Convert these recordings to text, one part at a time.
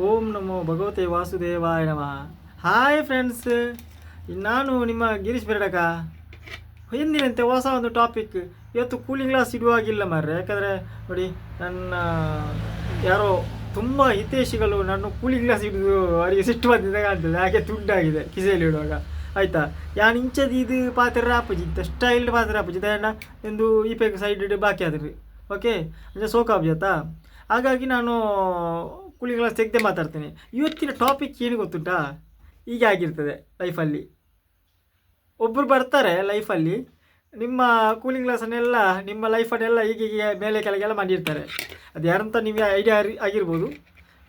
ಓಂ ನಮೋ ಭಗವತೆ ವಾಸುದೇವಾಯ ನಮಃ. Hi friends ನಾನು ನಿಮ್ಮ ಗಿರೀಶ್ ಬೆರಡಕ. ಎಂದಿನಂತೆ ಹೊಸ ಒಂದು ಟಾಪಿಕ್ ಇವತ್ತು ಕೂಲಿಂಗ್ ಗ್ಲಾಸ್ ಇಡುವಾಗಿಲ್ಲ ಮಾರ್ರೆ. ಯಾಕಂದರೆ ನೋಡಿ, ನನ್ನ ಯಾರೋ ತುಂಬ ಹಿತೇಶಿಗಳು ನಾನು ಕೂಲಿಂಗ್ ಗ್ಲಾಸ್ ಹಿಡಿದು ಅವರಿಗೆ ಸಿಟ್ಟು ಬಂದಿದ್ದಾಗ ಕಾಣ್ತದೆ. ಹಾಗೆ ತುಂಡಾಗಿದೆ ಕಿಸೆಯಲ್ಲಿ ಇಡುವಾಗ. ಆಯ್ತಾ? ಯಾನ್ ಇಂಚದ ಇದು ಪಾತ್ರ ಆಪುಜಿ ಇತ್ತ ಸ್ಟೈಲ್ಡ್ ಪಾತ್ರ ಆಪುಜಿ ದಯಣ್ಣ ಎಂದು ಈ ಪೇಕ್ ಸೈಡ್ ಬಾಕಿ ಆದ್ರಿ. ಓಕೆ ಅಂದರೆ ಸೋಕಾಬ್ಜಾತಾ ಹಾಗಾಗಿ ನಾನು ಗ್ಲಾಸ್ ತೆಗೆದೇ ಮಾತಾಡ್ತೇನೆ. ಇವತ್ತಿನ ಟಾಪಿಕ್ ಏನು ಗೊತ್ತುಂಟಾ? ಹೀಗೆ ಆಗಿರ್ತದೆ ಲೈಫಲ್ಲಿ ಒಬ್ಬರು ಬರ್ತಾರೆ ಲೈಫಲ್ಲಿ ನಿಮ್ಮ ಕೂಲಿಂಗ್ ಗ್ಲಾಸನ್ನೆಲ್ಲ ನಿಮ್ಮ ಲೈಫನ್ನೆಲ್ಲ ಹೀಗೆ ಹೀಗೆ ಮೇಲೆ ಕೆಳಗೆಲ್ಲ ಮಾಡಿರ್ತಾರೆ. ಅದು ಯಾರಂತ ನಿಮಗೆ ಐಡಿಯಾ ಆಗಿರ್ಬೋದು.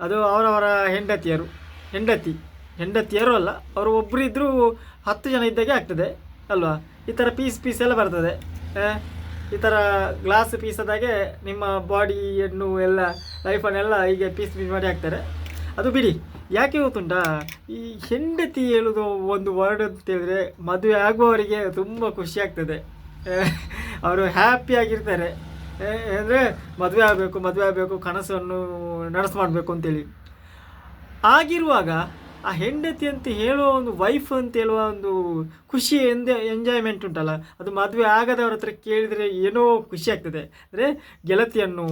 ಅದು ಅವರವರ ಹೆಂಡತಿಯರು. ಹೆಂಡತಿ. ಹೆಂಡತಿಯರು ಅಲ್ಲ, ಅವರು ಒಬ್ಬರಿದ್ದರೂ ಹತ್ತು ಜನ ಇದ್ದಾಗೆ ಆಗ್ತದೆ, ಅಲ್ವಾ? ಈ ಥರ ಪೀಸ್ ಪೀಸ್ ಎಲ್ಲ ಬರ್ತದೆ. ಈ ಥರ ಗ್ಲಾಸ್ ಪೀಸದಾಗೆ ನಿಮ್ಮ ಬಾಡಿಯನ್ನು ಎಲ್ಲ ಲೈಫನ್ನೆಲ್ಲ ಹೀಗೆ ಪೀಸ್ ಪೀಸ್ ಮಾಡಿ ಹಾಕ್ತಾರೆ. ಅದು ಬಿಡಿ, ಯಾಕೆ ಗೊತ್ತುಂಟಾ? ಈ ಹೆಂಡತಿ ಹೇಳೋದು ಒಂದು ವರ್ಡ್ ಅಂತ ಹೇಳಿದ್ರೆ ಮದುವೆ ಆಗುವವರಿಗೆ ತುಂಬ ಖುಷಿ ಆಗ್ತದೆ. ಅವರು ಹ್ಯಾಪಿಯಾಗಿರ್ತಾರೆ ಅಂದರೆ ಮದುವೆ ಆಗಬೇಕು ಮದುವೆ ಆಗಬೇಕು, ಕನಸನ್ನು ನನಸು ಮಾಡಬೇಕು ಅಂತೇಳಿ. ಆಗಿರುವಾಗ ಆ ಹೆಂಡತಿ ಅಂತ ಹೇಳುವ ಒಂದು ವೈಫ್ ಅಂತ ಹೇಳುವ ಒಂದು ಖುಷಿ ಎಂದ ಎಂಜಾಯ್ಮೆಂಟ್ ಉಂಟಲ್ಲ, ಅದು ಮದುವೆ ಆಗದವ್ರ ಹತ್ರ ಕೇಳಿದರೆ ಏನೋ ಖುಷಿ ಆಗ್ತದೆ. ಅಂದರೆ ಗೆಳತಿಯನ್ನು,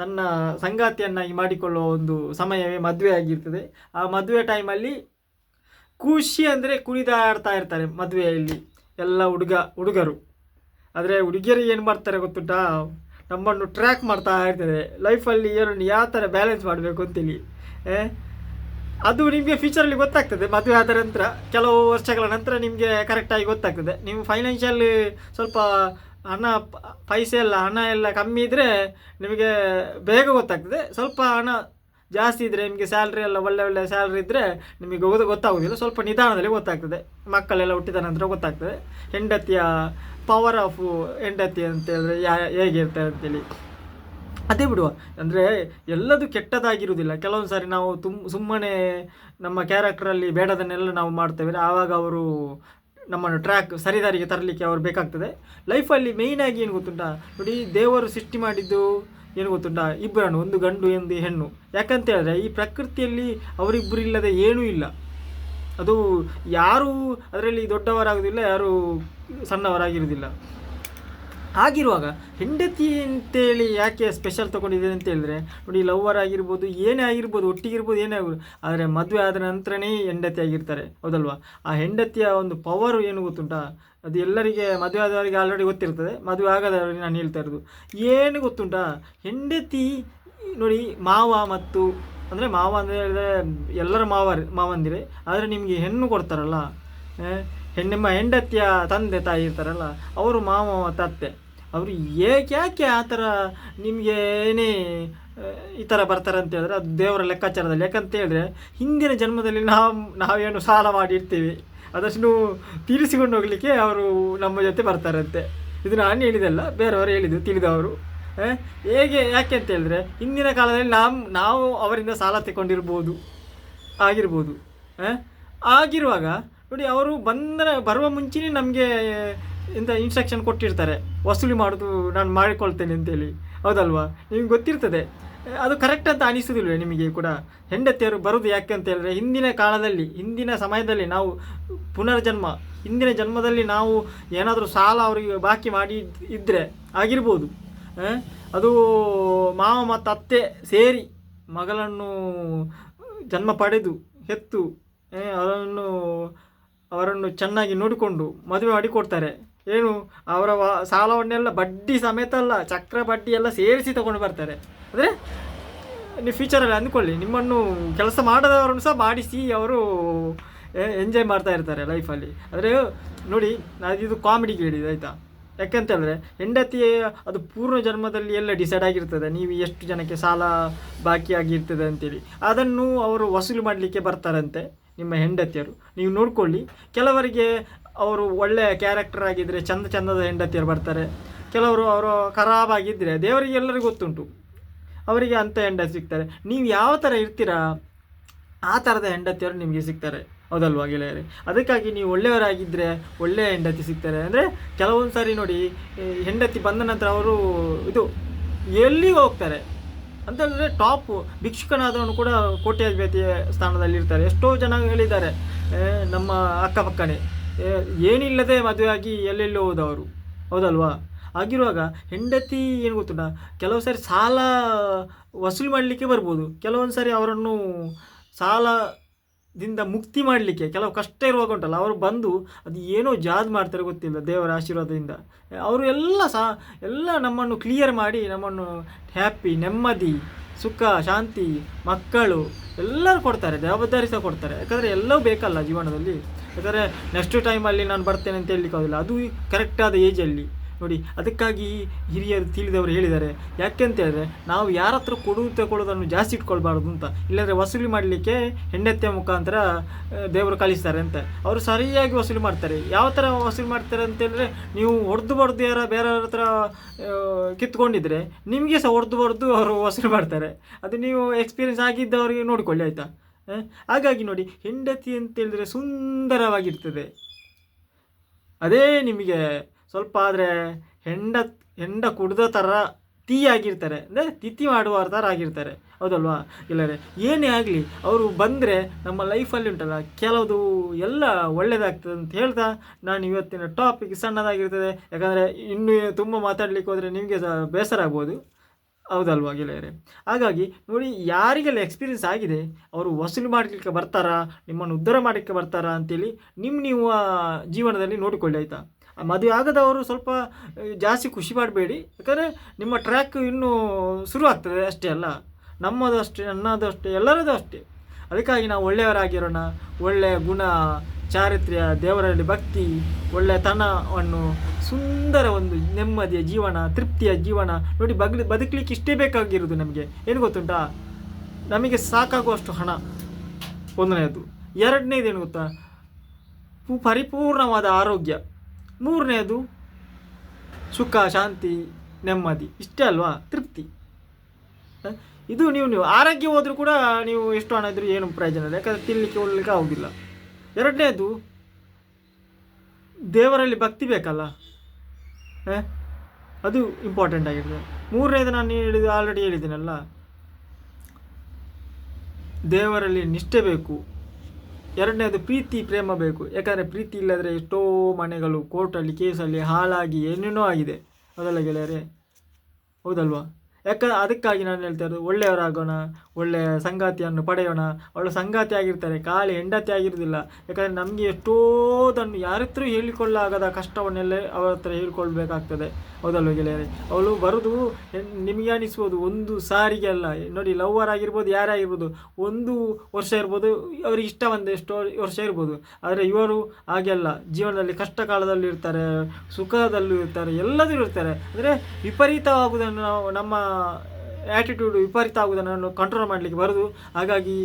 ತನ್ನ ಸಂಗಾತಿಯನ್ನಾಗಿ ಮಾಡಿಕೊಳ್ಳುವ ಒಂದು ಸಮಯವೇ ಮದುವೆ ಆಗಿರ್ತದೆ. ಆ ಮದುವೆ ಟೈಮಲ್ಲಿ ಖುಷಿ ಅಂದರೆ ಕುಣಿದಾಡ್ತಾ ಇರ್ತಾರೆ ಮದುವೆಯಲ್ಲಿ ಎಲ್ಲ ಹುಡುಗ, ಹುಡುಗರು. ಆದರೆ ಹುಡುಗಿಯರು ಏನು ಮಾಡ್ತಾರೆ ಗೊತ್ತುಂಟಾ? ನಮ್ಮನ್ನು ಟ್ರ್ಯಾಕ್ ಮಾಡ್ತಾ ಇರ್ತದೆ ಲೈಫಲ್ಲಿ ಏನನ್ನು, ಯಾವ ಥರ ಬ್ಯಾಲೆನ್ಸ್ ಮಾಡಬೇಕು ಅಂತೇಳಿ? ಅದು ನಿಮಗೆ ಫ್ಯೂಚರಲ್ಲಿ ಗೊತ್ತಾಗ್ತದೆ. ಮದುವೆ ಆದ ನಂತರ, ಕೆಲವು ವರ್ಷಗಳ ನಂತರ ನಿಮಗೆ ಕರೆಕ್ಟಾಗಿ ಗೊತ್ತಾಗ್ತದೆ. ನೀವು ಫೈನಾನ್ಷಿಯಲ್ ಸ್ವಲ್ಪ ಹಣ, ಪೈಸೆ ಎಲ್ಲ, ಹಣ ಎಲ್ಲ ಕಮ್ಮಿ ಇದ್ದರೆ ನಿಮಗೆ ಬೇಗ ಗೊತ್ತಾಗ್ತದೆ. ಸ್ವಲ್ಪ ಹಣ ಜಾಸ್ತಿ ಇದ್ದರೆ ನಿಮಗೆ ಸ್ಯಾಲ್ರಿ ಎಲ್ಲ ಒಳ್ಳೆ ಒಳ್ಳೆ ಸ್ಯಾಲ್ರಿ ಇದ್ದರೆ ನಿಮಗೆ ಗೊತ್ತ, ಗೊತ್ತಾಗೋದಿಲ್ಲ. ಸ್ವಲ್ಪ ನಿಧಾನದಲ್ಲಿ ಗೊತ್ತಾಗ್ತದೆ. ಮಕ್ಕಳೆಲ್ಲ ಹುಟ್ಟಿದ ನಂತರ ಗೊತ್ತಾಗ್ತದೆ. ಹೆಂಡತಿಯ ಪವರ್ ಆಫ್ ಹೆಂಡತಿ ಅಂತ ಹೇಳಿದ್ರೆ ಯಾ ಹೇಗಿರ್ತಾರೆ ಅಂತೇಳಿ ಅದೇ ಬಿಡುವ ಅಂದರೆ ಎಲ್ಲದು ಕೆಟ್ಟದಾಗಿರುವುದಿಲ್ಲ. ಕೆಲವೊಂದು ಸಾರಿ ನಾವು ತುಮ್, ಸುಮ್ಮನೆ ನಮ್ಮ ಕ್ಯಾರೆಕ್ಟ್ರಲ್ಲಿ ಬೇಡದನ್ನೆಲ್ಲ ನಾವು ಮಾಡ್ತೇವೆ. ಆವಾಗ ಅವರು ನಮ್ಮನ್ನು ಟ್ರ್ಯಾಕ್, ಸರಿದಾರಿಗೆ ತರಲಿಕ್ಕೆ ಅವರು ಬೇಕಾಗ್ತದೆ. ಲೈಫಲ್ಲಿ ಮೇಯ್ನಾಗಿ ಏನು ಗೊತ್ತುಂಟ? ನೋಡಿ, ದೇವರು ಸೃಷ್ಟಿ ಮಾಡಿದ್ದು ಏನು ಗೊತ್ತುಂಟ? ಇಬ್ಬರನ್ನು ಒಂದು ಗಂಡು ಎಂದು ಹೆಣ್ಣು. ಯಾಕಂತ ಹೇಳಿದ್ರೆ, ಈ ಪ್ರಕೃತಿಯಲ್ಲಿ ಅವರಿಬ್ಬರು ಇಲ್ಲದೆ ಏನೂ ಇಲ್ಲ. ಅದು ಯಾರೂ ಅದರಲ್ಲಿ ದೊಡ್ಡವರಾಗುವುದಿಲ್ಲ, ಯಾರೂ ಸಣ್ಣವರಾಗಿರುವುದಿಲ್ಲ. ಆಗಿರುವಾಗ ಹೆಂಡತಿ ಅಂತೇಳಿ ಯಾಕೆ ಸ್ಪೆಷಲ್ ತೊಗೊಂಡಿದೆ ಅಂತ ಹೇಳಿದ್ರೆ, ನೋಡಿ ಲವ್ವರ್ ಆಗಿರ್ಬೋದು, ಏನೇ ಆಗಿರ್ಬೋದು, ಒಟ್ಟಿಗಿರ್ಬೋದು, ಏನೇ ಆಗಿರ್ಬೋದು, ಆದರೆ ಮದುವೆ ಆದ ನಂತರನೇ ಹೆಂಡತಿ ಆಗಿರ್ತಾರೆ. ಹೌದಲ್ವಾ? ಆ ಹೆಂಡತಿಯ ಒಂದು ಪವರು ಏನು ಗೊತ್ತುಂಟಾ? ಅದು ಎಲ್ಲರಿಗೆ ಮದುವೆ ಆದವರಿಗೆ ಆಲ್ರೆಡಿ ಗೊತ್ತಿರ್ತದೆ. ಮದುವೆ ಆಗದವರಿಗೆ ನಾನು ಹೇಳ್ತಾ ಇರೋದು. ಏನು ಗೊತ್ತುಂಟಾ? ಹೆಂಡತಿ, ನೋಡಿ ಮಾವ ಮತ್ತು, ಅಂದರೆ ಮಾವ ಅಂದರೆ ಹೇಳಿದ್ರೆ ಎಲ್ಲರ ಮಾವ, ಮಾವಂದಿರೆ. ಆದರೆ ನಿಮಗೆ ಹೆಣ್ಣು ಕೊಡ್ತಾರಲ್ಲ ಹೆಣ್ಣೆಮ್ಮ ಹೆಂಡತಿಯ ತಂದೆ ತಾಯಿ ಇರ್ತಾರಲ್ಲ, ಅವರು ಮಾವ ಮತ್ತು ಅತ್ತೆ ಅವರು ಏಕೆ, ಯಾಕೆ ಆ ಥರ ನಿಮಗೆ ಏನೇ ಈ ಥರ ಬರ್ತಾರೆ ಅಂತ ಹೇಳಿದ್ರೆ ಅದು ದೇವರ ಲೆಕ್ಕಾಚಾರದಲ್ಲಿ. ಯಾಕಂತ ಹೇಳಿದ್ರೆ ಹಿಂದಿನ ಜನ್ಮದಲ್ಲಿ ನಾವು, ನಾವೇನು ಸಾಲ ಮಾಡಿರ್ತೀವಿ. ಅದಷ್ಟು ತೀರಿಸಿಕೊಂಡು ಹೋಗಲಿಕ್ಕೆ ಅವರು ನಮ್ಮ ಜೊತೆ ಬರ್ತಾರಂತೆ. ಇದು ನಾನು ಹೇಳಿದಲ್ಲ ಬೇರೆಯವರು ಹೇಳಿದ್ದು, ತಿಳಿದವರು. ಹೇಗೆ, ಯಾಕೆ ಅಂತ ಹೇಳಿದ್ರೆ ಹಿಂದಿನ ಕಾಲದಲ್ಲಿ ನಾವು ನಾವು ಅವರಿಂದ ಸಾಲ ತಗೊಂಡಿರ್ಬೋದು ಆಗಿರ್ಬೋದು. ಆಗಿರುವಾಗ ನೋಡಿ, ಅವರು ಬಂದರೆ ಬರುವ ಮುಂಚೆನೇ ನಮಗೆ ಎಂತ ಇನ್ಸ್ಟ್ರಕ್ಷನ್ ಕೊಟ್ಟಿರ್ತಾರೆ. ವಸೂಲಿ ಮಾಡೋದು ನಾನು ಮಾಡಿಕೊಳ್ತೇನೆ ಅಂತೇಳಿ. ಹೌದಲ್ವಾ? ನಿಮ್ಗೆ ಗೊತ್ತಿರ್ತದೆ. ಅದು ಕರೆಕ್ಟ್ ಅಂತ ಅನಿಸೋದಿಲ್ವೇ ನಿಮಗೆ ಕೂಡ? ಹೆಂಡತಿಯರು ಬರೋದು ಯಾಕೆ ಅಂತ ಹೇಳಿದ್ರೆ ಹಿಂದಿನ ಕಾಲದಲ್ಲಿ, ಹಿಂದಿನ ಸಮಯದಲ್ಲಿ ನಾವು ಪುನರ್ಜನ್ಮ, ಹಿಂದಿನ ಜನ್ಮದಲ್ಲಿ ನಾವು ಏನಾದರೂ ಸಾಲ ಅವರಿಗೆ ಬಾಕಿ ಮಾಡಿ ಇದ್ದರೆ ಆಗಿರ್ಬೋದು. ಅದು ಮಾವ ಮತ್ತು ಅತ್ತೆ ಸೇರಿ ಮಗಳನ್ನು ಜನ್ಮ ಪಡೆದು, ಹೆತ್ತು ಅವರನ್ನು ಅವರನ್ನು ಚೆನ್ನಾಗಿ ನೋಡಿಕೊಂಡು ಮದುವೆ ಮಾಡಿಕೊಡ್ತಾರೆ. ಏನು, ಅವರ ಸಾಲವನ್ನೆಲ್ಲ ಬಡ್ಡಿ ಸಮೇತ ಅಲ್ಲ ಚಕ್ರ ಬಡ್ಡಿ ಎಲ್ಲ ಸೇರಿಸಿ ತಗೊಂಡು ಬರ್ತಾರೆ. ಅಂದರೆ ನೀವು ಫ್ಯೂಚರಲ್ಲಿ ಅಂದ್ಕೊಳ್ಳಿ, ನಿಮ್ಮನ್ನು ಕೆಲಸ ಮಾಡದವರನ್ನು ಸಹ ಮಾಡಿಸಿ ಅವರು ಎಂಜಾಯ್ ಮಾಡ್ತಾ ಇರ್ತಾರೆ ಲೈಫಲ್ಲಿ ಆದರೆ, ನೋಡಿ, ನಾನು ಇದು ಕಾಮಿಡಿ ಹೇಳಿದೆ ಆಯಿತಾ? ಯಾಕಂತ ಹೇಳಿದ್ರೆ, ಹೆಂಡತಿ, ಅದು ಪೂರ್ಣ ಜನ್ಮದಲ್ಲಿ ಎಲ್ಲ ಡಿಸೈಡ್ ಆಗಿರ್ತದೆ, ನೀವು ಎಷ್ಟು ಜನಕ್ಕೆ ಸಾಲ ಬಾಕಿ ಆಗಿರ್ತದೆ ಅಂತೇಳಿ. ಅದನ್ನು ಅವರು ವಸೂಲಿ ಮಾಡಲಿಕ್ಕೆ ಬರ್ತಾರಂತೆ, ನಿಮ್ಮ ಹೆಂಡತಿಯರು. ನೀವು ನೋಡ್ಕೊಳ್ಳಿ, ಕೆಲವರಿಗೆ ಅವರು ಒಳ್ಳೆಯ ಕ್ಯಾರೆಕ್ಟರ್ ಆಗಿದ್ದರೆ ಚಂದ ಚಂದದ ಹೆಂಡತಿಯರು ಬರ್ತಾರೆ. ಕೆಲವರು ಅವರು ಖರಾಬಾಗಿದ್ದರೆ ದೇವರಿಗೆ ಎಲ್ಲರಿಗೂ ಗೊತ್ತುಂಟು. ಅವರಿಗೆ ಅಂಥ ಹೆಂಡತಿ ಸಿಗ್ತಾರೆ. ನೀವು ಯಾವ ಥರ ಇರ್ತೀರಾ, ಆ ಥರದ ಹೆಂಡತಿಯವರು ನಿಮಗೆ ಸಿಗ್ತಾರೆ. ಹೌದಲ್ವಾ ಗೆಳೆಯರೆ? ಅದಕ್ಕಾಗಿ ನೀವು ಒಳ್ಳೆಯವರಾಗಿದ್ದರೆ ಒಳ್ಳೆಯ ಹೆಂಡತಿ ಸಿಗ್ತಾರೆ. ಅಂದರೆ ಕೆಲವೊಂದು ಸಾರಿ ನೋಡಿ ಹೆಂಡತಿ ಬಂದ ನಂತರ ಅವರು ಇದು ಎಲ್ಲಿ ಹೋಗ್ತಾರೆ? ಅಂತಂದರೆ ಟಾಪ್ ಭಿಕ್ಷುಕನಾದವನು ಕೂಡ ಕೋಟ್ಯಾಧಿಪತಿಯ ಸ್ಥಾನದಲ್ಲಿ ಇರ್ತಾರೆ ಎಷ್ಟೋ ಜನ ಹೇಳಿದ್ದಾರೆ ನಮ್ಮ ಅಕ್ಕಪಕ್ಕನೇ. ಏನಿಲ್ಲದೆ ಮದುವೆಯಾಗಿ ಎಲ್ಲೆಲ್ಲೋ ಹೋದವರು. ಹೌದಲ್ವಾ? ಆಗಿರುವಾಗ ಹೆಂಡತಿ ಏನು ಗೊತ್ತುಂಟ? ಕೆಲವು ಸಾರಿ ಸಾಲ ವಸೂಲಿ ಮಾಡಲಿಕ್ಕೆ ಬರ್ಬೋದು. ಕೆಲವೊಂದು ಸಾರಿ ಅವರನ್ನು ಸಾಲದಿಂದ ಮುಕ್ತಿ ಮಾಡಲಿಕ್ಕೆ ಕೆಲವು ಕಷ್ಟ ಇರುವಾಗ ಉಂಟಲ್ಲ, ಅವರು ಬಂದು ಅದು ಏನೋ ಜಾದ್ ಮಾಡ್ತಾರೆ ಗೊತ್ತಿಲ್ಲ ದೇವರ ಆಶೀರ್ವಾದದಿಂದ. ಅವರು ಎಲ್ಲ ಸಾ, ಎಲ್ಲ ನಮ್ಮನ್ನು ಕ್ಲಿಯರ್ ಮಾಡಿ, ನಮ್ಮನ್ನು ಹ್ಯಾಪಿ ನೆಮ್ಮದಿ, ಸುಖ, ಶಾಂತಿ, ಮಕ್ಕಳು ಎಲ್ಲರೂ ಕೊಡ್ತಾರೆ, ಜವಾಬ್ದಾರಿ ಸಹ ಕೊಡ್ತಾರೆ. ಯಾಕಂದರೆ ಎಲ್ಲವೂ ಬೇಕಲ್ಲ ಜೀವನದಲ್ಲಿ. ಯಾಕಂದರೆ ನೆಕ್ಸ್ಟ್ ಟೈಮಲ್ಲಿ ನಾನು ಬರ್ತೇನೆ ಅಂತ ಹೇಳಲಿಕ್ಕೆ ಆಗೋದಿಲ್ಲ. ಅದು ಕರೆಕ್ಟಾದ ಏಜಲ್ಲಿ ನೋಡಿ, ಅದಕ್ಕಾಗಿ ಹಿರಿಯರು ತಿಳಿದವರು ಹೇಳಿದ್ದಾರೆ. ಯಾಕೆ ಅಂತ ಹೇಳಿದ್ರೆ, ನಾವು ಯಾರ ಹತ್ರ ಕೊಡು ತಗೊಳ್ಳೋದನ್ನು ಜಾಸ್ತಿ ಇಟ್ಕೊಳ್ಬಾರ್ದು ಅಂತ. ಇಲ್ಲಾಂದರೆ ವಸೂಲಿ ಮಾಡಲಿಕ್ಕೆ ಹೆಂಡತಿಯ ಮುಖಾಂತರ ದೇವರು ಕಳಿಸ್ತಾರೆ ಅಂತ. ಅವರು ಸರಿಯಾಗಿ ವಸೂಲಿ ಮಾಡ್ತಾರೆ. ಯಾವ ಥರ ವಸೂಲಿ ಮಾಡ್ತಾರೆ ಅಂತ ಹೇಳಿದ್ರೆ, ನೀವು ಹೊಡೆದು ಬಡ್ದು ಯಾರ ಬೇರೆಯವ್ರ ಹತ್ರ ಕಿತ್ಕೊಂಡಿದ್ರೆ, ನಿಮಗೆ ಸಹ ಹೊಡೆದು ಬಡ್ದು ಅವರು ವಸೂಲಿ ಮಾಡ್ತಾರೆ. ಅದು ನೀವು ಎಕ್ಸ್ಪೀರಿಯನ್ಸ್ ಆಗಿದ್ದವರಿಗೆ ನೋಡಿಕೊಳ್ಳಿ, ಆಯಿತಾ? ಹಾಗಾಗಿ ನೋಡಿ, ಹೆಂಡತಿ ಅಂತ ಹೇಳಿದ್ರೆ ಸುಂದರವಾಗಿರ್ತದೆ. ಅದೇ ನಿಮಗೆ ಸ್ವಲ್ಪ ಆದರೆ ಹೆಂಡ ಹೆಂಡ ಕುಡ್ದ ಥರ ತೀ ಆಗಿರ್ತಾರೆ ಅಂದರೆ ತಿಥಿ ಮಾಡುವ ಥರ ಆಗಿರ್ತಾರೆ. ಹೌದಲ್ವಾ? ಇಲ್ಲರೆ ಏನೇ ಆಗಲಿ, ಅವರು ಬಂದರೆ ನಮ್ಮ ಲೈಫಲ್ಲಿ ಉಂಟಲ್ಲ, ಕೆಲವುದು ಎಲ್ಲ ಒಳ್ಳೆಯದಾಗ್ತದೆ ಅಂತ ಹೇಳ್ತಾ ನಾನು ಇವತ್ತಿನ ಟಾಪಿಕ್ ಸಣ್ಣದಾಗಿರ್ತದೆ. ಯಾಕಂದರೆ ಇನ್ನೂ ತುಂಬ ಮಾತಾಡಲಿಕ್ಕೆ ಹೋದರೆ ನಿಮಗೆ ಬೇಸರ ಆಗ್ಬೋದು. ಹೌದಲ್ವಾ ಗೆಳೆಯರೆ? ಹಾಗಾಗಿ ನೋಡಿ ಯಾರಿಗೆಲ್ಲ ಎಕ್ಸ್ಪೀರಿಯನ್ಸ್ ಆಗಿದೆ, ಅವರು ವಸೂಲಿ ಮಾಡಲಿಕ್ಕೆ ಬರ್ತಾರಾ, ನಿಮ್ಮನ್ನು ಉದ್ಧಾರ ಮಾಡಲಿಕ್ಕೆ ಬರ್ತಾರಾ ಅಂತೇಳಿ ನಿಮ್ಮ ನೀವು ಜೀವನದಲ್ಲಿ ನೋಡಿಕೊಳ್ಳಿ ಆಯಿತಾ? ಮದುವೆ ಆಗದವರು ಸ್ವಲ್ಪ ಜಾಸ್ತಿ ಖುಷಿ ಮಾಡಬೇಡಿ, ಯಾಕಂದರೆ ನಿಮ್ಮ ಟ್ರ್ಯಾಕ್ ಇನ್ನೂ ಶುರು ಆಗ್ತದೆ ಅಷ್ಟೇ ಅಲ್ಲ. ನಮ್ಮದು ಅಷ್ಟೇ ನನ್ನದು ಅಷ್ಟೇ ಎಲ್ಲರದು ಅಷ್ಟೇ ಅದಕ್ಕಾಗಿ ನಾವು ಒಳ್ಳೆಯವರಾಗಿರೋಣ, ಒಳ್ಳೆಯ ಗುಣ ಚಾರಿತ್ರ್ಯ, ದೇವರಲ್ಲಿ ಭಕ್ತಿ ಒಳ್ಳೆತನವನ್ನು ಸುಂದರ ಒಂದು ನೆಮ್ಮದಿಯ ಜೀವನ, ತೃಪ್ತಿಯ ಜೀವನ ನೋಡಿ ಬಗ್ಲಿ, ಬದುಕಲಿಕ್ಕೆ ಇಷ್ಟೇ ಬೇಕಾಗಿರೋದು ನಮಗೆ. ಏನು ಗೊತ್ತುಂಟಾ? ನಮಗೆ ಸಾಕಾಗುವಷ್ಟು ಹಣ. ಒಂದನೇದು ಎರಡನೇದು ಏನು ಗೊತ್ತಾ? ಪರಿಪೂರ್ಣವಾದ ಆರೋಗ್ಯ. ಮೂರನೇದು ಸುಖ, ಶಾಂತಿ, ನೆಮ್ಮದಿ. ಇಷ್ಟೇ ಅಲ್ವಾ? ತೃಪ್ತಿ. ಇದು ನೀವು ನೀವು ಆರೋಗ್ಯ ಹೋದರೂ ಕೂಡ ನೀವು ಎಷ್ಟು ಹಣ ಇದ್ರೂ ಏನು ಪ್ರಯೋಜನ ಇಲ್ಲ. ಯಾಕಂದರೆ ತಿನ್ನಲಿಕ್ಕೆ ಹೋಗ್ಲಿಕ್ಕೆ ಆಗೋದಿಲ್ಲ. ಎರಡನೇದು, ದೇವರಲ್ಲಿ ಭಕ್ತಿ ಬೇಕಲ್ಲ? ಅದು ಇಂಪಾರ್ಟೆಂಟ್ ಆಗಿರ್ತದೆ. ಮೂರನೇದು ನಾನು ಹೇಳಿದ ಆಲ್ರೆಡಿ ಹೇಳಿದ್ದೀನಲ್ಲ? ದೇವರಲ್ಲಿ ನಿಷ್ಠೆ ಬೇಕು. ಎರಡನೇದು ಪ್ರೀತಿ, ಪ್ರೇಮ ಬೇಕು. ಯಾಕಂದರೆ ಪ್ರೀತಿ ಇಲ್ಲದ್ರೆ ಎಷ್ಟೋ ಮನೆಗಳು, ಕೋರ್ಟಲ್ಲಿ, ಕೇಸಲ್ಲಿ ಹಾಳಾಗಿ ಏನೇನೋ ಆಗಿದೆ. ಅದೆಲ್ಲ ಗೆಳೆಯರೆ, ಹೌದಲ್ವಾ? ಯಾಕ ಅದಕ್ಕಾಗಿ ನಾನು ಹೇಳ್ತಾ ಇರೋದು, ಒಳ್ಳೆಯವರಾಗೋಣ, ಒಳ್ಳೆಯ ಸಂಗಾತಿಯನ್ನು ಪಡೆಯೋಣ. ಅವಳು ಸಂಗಾತಿ ಆಗಿರ್ತಾರೆ ಖಾಲಿ ಹೆಂಡತಿ ಆಗಿರೋದಿಲ್ಲ ಯಾಕಂದರೆ ನಮಗೆ ಎಷ್ಟೋದನ್ನು ಯಾರ ಹತ್ರ ಹೇಳಿಕೊಳ್ಳಾಗದ ಕಷ್ಟವನ್ನೆಲ್ಲ ಅವರ ಹತ್ರ ಹೇಳಿಕೊಳ್ಬೇಕಾಗ್ತದೆ. ಹೌದಲ್ವ ಗೆಳೆಯರೆ? ಅವಳು ಬರೋದು, ನಿಮಗೆ ಅನಿಸ್ಬೋದು, ಒಂದು ಸಾರಿಗೆ ಅಲ್ಲ. ನೋಡಿ ಲವ್ವರ್ ಆಗಿರ್ಬೋದು, ಯಾರೇ ಆಗಿರ್ಬೋದು, ಒಂದು ವರ್ಷ ಇರ್ಬೋದು, ಅವ್ರಿಗೆ ಇಷ್ಟ ಬಂದ ಎಷ್ಟೋ ವರ್ಷ ಇರ್ಬೋದು. ಆದರೆ ಇವರು ಹಾಗೆಲ್ಲ ಜೀವನದಲ್ಲಿ ಕಷ್ಟ ಕಾಲದಲ್ಲಿ ಇರ್ತಾರೆ, ಸುಖದಲ್ಲೂ ಇರ್ತಾರೆ, ಎಲ್ಲದೂ ಇರ್ತಾರೆ. ಅಂದರೆ ವಿಪರೀತವಾಗುವುದನ್ನು ನಾವು ನಮ್ಮ ಆ್ಯಟಿಟ್ಯೂಡ್ ವಿಪರೀತ ಆಗುವುದನ್ನು ಕಂಟ್ರೋಲ್ ಮಾಡಲಿಕ್ಕೆ ಬರೋದು ಹಾಗಾಗಿ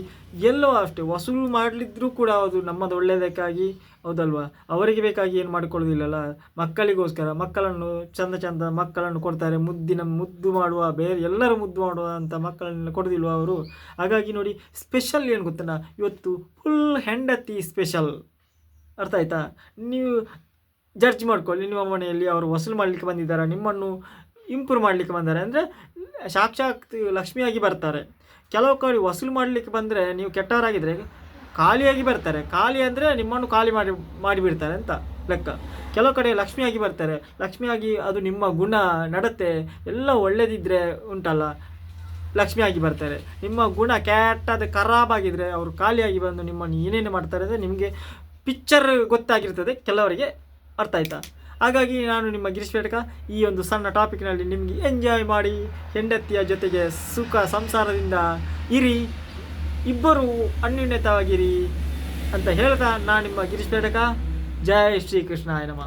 ಎಲ್ಲೋ ಅಷ್ಟೇ, ವಸೂಲು ಮಾಡಲಿದ್ರೂ ಕೂಡ ಅದು ನಮ್ಮದು ಒಳ್ಳೆಯದಕ್ಕಾಗಿ ಹೌದಲ್ವಾ? ಅವರಿಗೆ ಬೇಕಾಗಿ ಏನು ಮಾಡಿಕೊಳ್ಳೋದಿಲ್ಲಲ್ಲ ಮಕ್ಕಳಿಗೋಸ್ಕರ, ಮಕ್ಕಳನ್ನು ಚಂದ ಚಂದ ಮಕ್ಕಳನ್ನು ಕೊಡ್ತಾರೆ, ಮುದ್ದಿನ ಮುದ್ದು ಮಾಡುವ, ಬೇರೆ ಎಲ್ಲರೂ ಮುದ್ದು ಮಾಡುವ ಅಂತ ಮಕ್ಕಳನ್ನು ಕೊಡೋದಿಲ್ವ ಅವರು? ಹಾಗಾಗಿ ನೋಡಿ ಸ್ಪೆಷಲ್ ಏನು ಗೊತ್ತಲ್ಲ ಇವತ್ತು ಫುಲ್ ಹೆಂಡತಿ ಸ್ಪೆಷಲ್ ಅರ್ಥ ಆಯ್ತಾ? ನೀವು ಜಡ್ಜ್ ಮಾಡ್ಕೊಳ್ಳಿ, ನಿಮ್ಮ ಮನೆಯಲ್ಲಿ ಅವರು ವಸೂಲು ಮಾಡಲಿಕ್ಕೆ ಬಂದಿದ್ದಾರೆ? ನಿಮ್ಮನ್ನು ಇಂಪ್ರೂವ್ ಮಾಡಲಿಕ್ಕೆ ಬಂದರೆ. ಅಂದರೆ ಸಾಕ್ಷಾತ್ ಲಕ್ಷ್ಮಿಯಾಗಿ ಬರ್ತಾರೆ. ಕೆಲವು ಕಡೆ ವಸೂಲು ಮಾಡಲಿಕ್ಕೆ ಬಂದರೆ ನೀವು ಕೆಟ್ಟವರಾಗಿದ್ದರೆ ಖಾಲಿಯಾಗಿ ಬರ್ತಾರೆ. ಖಾಲಿ ಅಂದರೆ ನಿಮ್ಮನ್ನು ಖಾಲಿ ಮಾಡಿ, ಮಾಡಿಬಿಡ್ತಾರೆ ಅಂತ ಲೆಕ್ಕ. ಕೆಲವು ಕಡೆ ಲಕ್ಷ್ಮಿಯಾಗಿ ಬರ್ತಾರೆ. ಲಕ್ಷ್ಮಿಯಾಗಿ ಅದು ನಿಮ್ಮ ಗುಣ, ನಡತೆ ಎಲ್ಲ ಒಳ್ಳೆಯದಿದ್ದರೆ ಉಂಟಲ್ಲ, ಲಕ್ಷ್ಮಿಯಾಗಿ ಬರ್ತಾರೆ. ನಿಮ್ಮ ಗುಣ ಕೆಟ್ಟದ ಖರಾಬಾಗಿದ್ದರೆ ಅವರು ಖಾಲಿಯಾಗಿ ಬಂದು ನಿಮ್ಮನ್ನು ಏನೇನು ಮಾಡ್ತಾರೆ ಅಂದರೆ ನಿಮಗೆ ಪಿಕ್ಚರ್ ಗೊತ್ತಾಗಿರ್ತದೆ. ಕೆಲವರಿಗೆ ಅರ್ಥ ಆಯ್ತಾ? ಹಾಗಾಗಿ ನಾನು ನಿಮ್ಮ ಗಿರೀಶ್ ಬೇಟಕ ಈ ಒಂದು ಸಣ್ಣ ಟಾಪಿಕ್ನಲ್ಲಿ ನಿಮಗೆ ಎಂಜಾಯ್ ಮಾಡಿ ಹೆಂಡತಿಯ ಜೊತೆಗೆ ಸುಖ ಸಂಸಾರದಿಂದ ಇರಿ, ಇಬ್ಬರು ಅನ್ಯುನ್ಯತವಾಗಿರಿ ಅಂತ ಹೇಳ್ತಾ ನಾನು ನಿಮ್ಮ ಗಿರೀಶ್ ಜಯ ಶ್ರೀ ಶ್ರೀಕೃಷ್ಣ ನಮ.